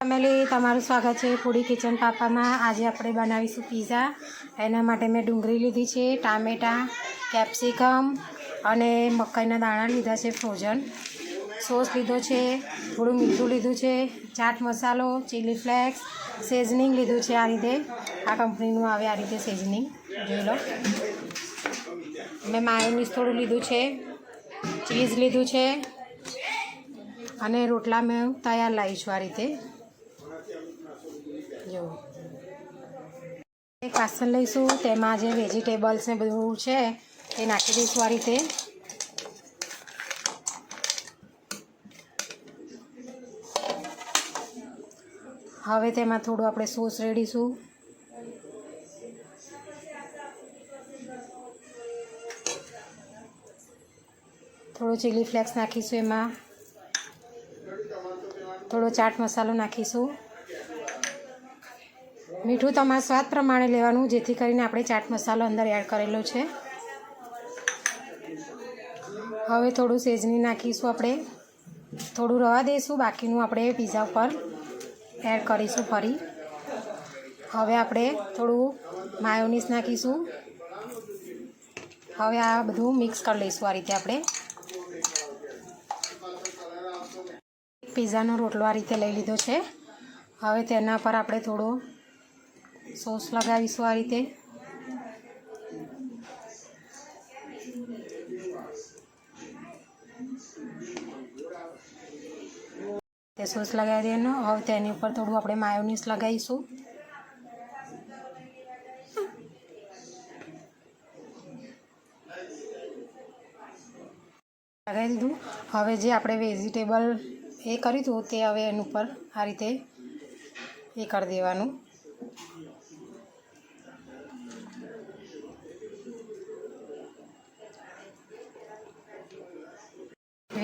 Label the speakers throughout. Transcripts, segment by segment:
Speaker 1: Family તમારું સ્વાગત છે પૂડી કિચન પાપામાં. આજે આપણે બનાવીશું પીઝા એના માટે મેં ડુંગળી લીધી છે, ટામેટાં કેપ્સિકમ અને મકાઈના દાણા લીધા છે ફ્રોઝન સોસ લીધો છે, થોડું મીઠું લીધું છે, ચાટ મસાલો ચીલી ફ્લેક્સ સેઝનિંગ લીધું છે આ રીતે. આ કંપનીનું આવે આ રીતે સેઝનિંગ જોઈ લો. મેં માયોનીઝ થોડું લીધું છે ચીઝ લીધું છે, અને રોટલા મેં તૈયાર લાવી છું આ રીતે. જો એક વાસણ લઈશું, તેમાં જે વેજીટેબલ્સ ને બધું છે, એ નાખી દઈશું આ રીતે. હવે તેમાં થોડું આપણે સોસ રેડીશું. થોડો ચીલી ફ્લેક્સ નાખીશું એમાં. થોડો ચાટ મસાલો નાખીશું. મીઠું તમારા સ્વાદ પ્રમાણે લેવાનું, જેથી કરીને આપણે ચાટ મસાલો અંદર એડ કરેલો છે. હવે થોડું સેજની નાખીશું આપણે. થોડું રવા દઈશું, બાકીનું આપણે પીઝા ઉપર એડ કરીશું ફરી. હવે આપણે થોડું માયોનીસ નાખીશું. હવે આ બધું મિક્સ કરી લઈશું આ રીતે આપણે. પીઝાનો રોટલો આ રીતે લઈ લીધો છે. હવે તેના પર આપણે થોડો સોસ લગાવીશું આ રીતે. તે સોસ લગાવી દેવાનો હવે તેની ઉપર થોડું આપણે માયોનીસ લગાવીશું. લગાવી દીધું. હવે જે આપણે વેજીટેબલ એ કર્યું હતું તે હવે એની ઉપર આ રીતે એ કરી દેવાનું.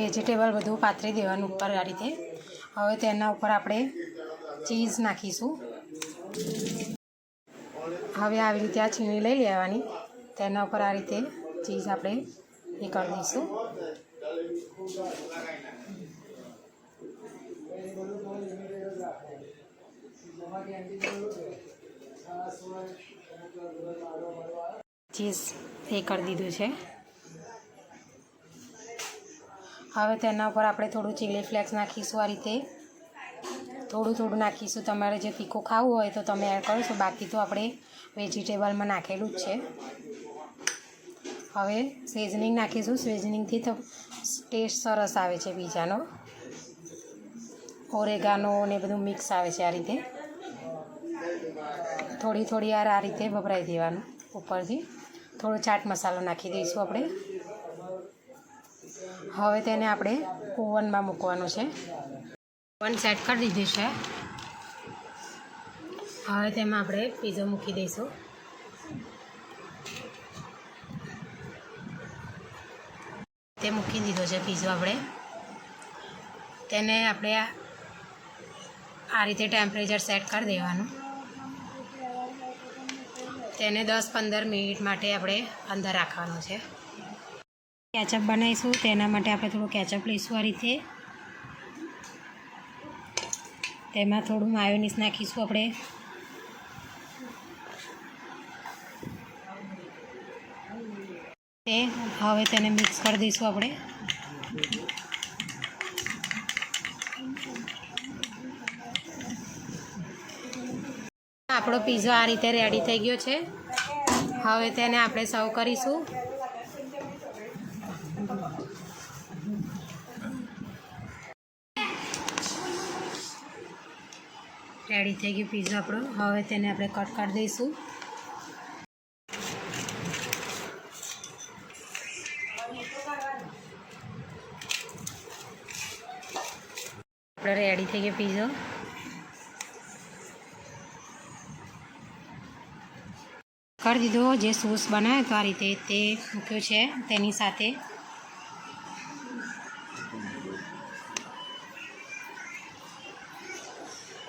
Speaker 1: વેજીટેબલ બધું પાથરી દેવાનું ઉપર આ રીતે. હવે તેના ઉપર આપણે ચીઝ નાખીશું. હવે આવી રીતે આ છીણી લઈ લેવાની. તેના ઉપર આ રીતે ચીઝ આપણે એ કરી દઈશું. ચીઝ એ કરી દીધું છે. હવે તેના ઉપર આપણે થોડું ચીલી ફ્લેક્સ નાખીશું આ રીતે. થોડું થોડું નાખીશું. તમારે જે તીખું ખાવું હોય તો તમે એડ કરશો બાકી તો આપણે વેજીટેબલમાં નાખેલું જ છે. હવે સિઝનિંગ નાખીશું. સિઝનિંગથી તો ટેસ્ટ સરસ આવે છે બીજાનો. ઓરેગાનો ને બધું મિક્સ આવે છે આ રીતે. થોડી થોડી વાર આ રીતે વપરાઈ દેવાનું ઉપરથી. થોડો ચાટ મસાલો નાખી દઈશું આપણે. હવે તેને આપણે ઓવનમાં મૂકવાનું છે. ઓવન સેટ કરી દીધું છે. હવે તેમાં આપણે પીઝો મૂકી દઈશું. તે મૂકી દીધો છે પીઝો આપણે. તેને આપણે આ રીતે ટેમ્પરેચર સેટ કરી દેવાનું. તેને દસ પંદર મિનિટ માટે આપણે અંદર રાખવાનું છે. કેચઅપ બનાવીશું તેના માટે આપણે થોડું કેચઅપ લઈશું આ રીતે. તેમાં થોડું માયોનીસ નાખીશું આપણે. તે હવે તેને મિક્સ કરી દઈશું આપણે. આપણો પીઝો આ રીતે રેડી થઈ ગયો છે. હવે તેને આપણે સર્વ કરીશું. રેડી થઈ ગયો પીઝા આપણો. હવે તેને આપણે કટ કરી દઈશું. આપણે રેડી થઈ ગયો પીઝો કરી દીધો, જે સોસ બનાવ્યો તો આ રીતે તે મૂક્યો છે તેની સાથે.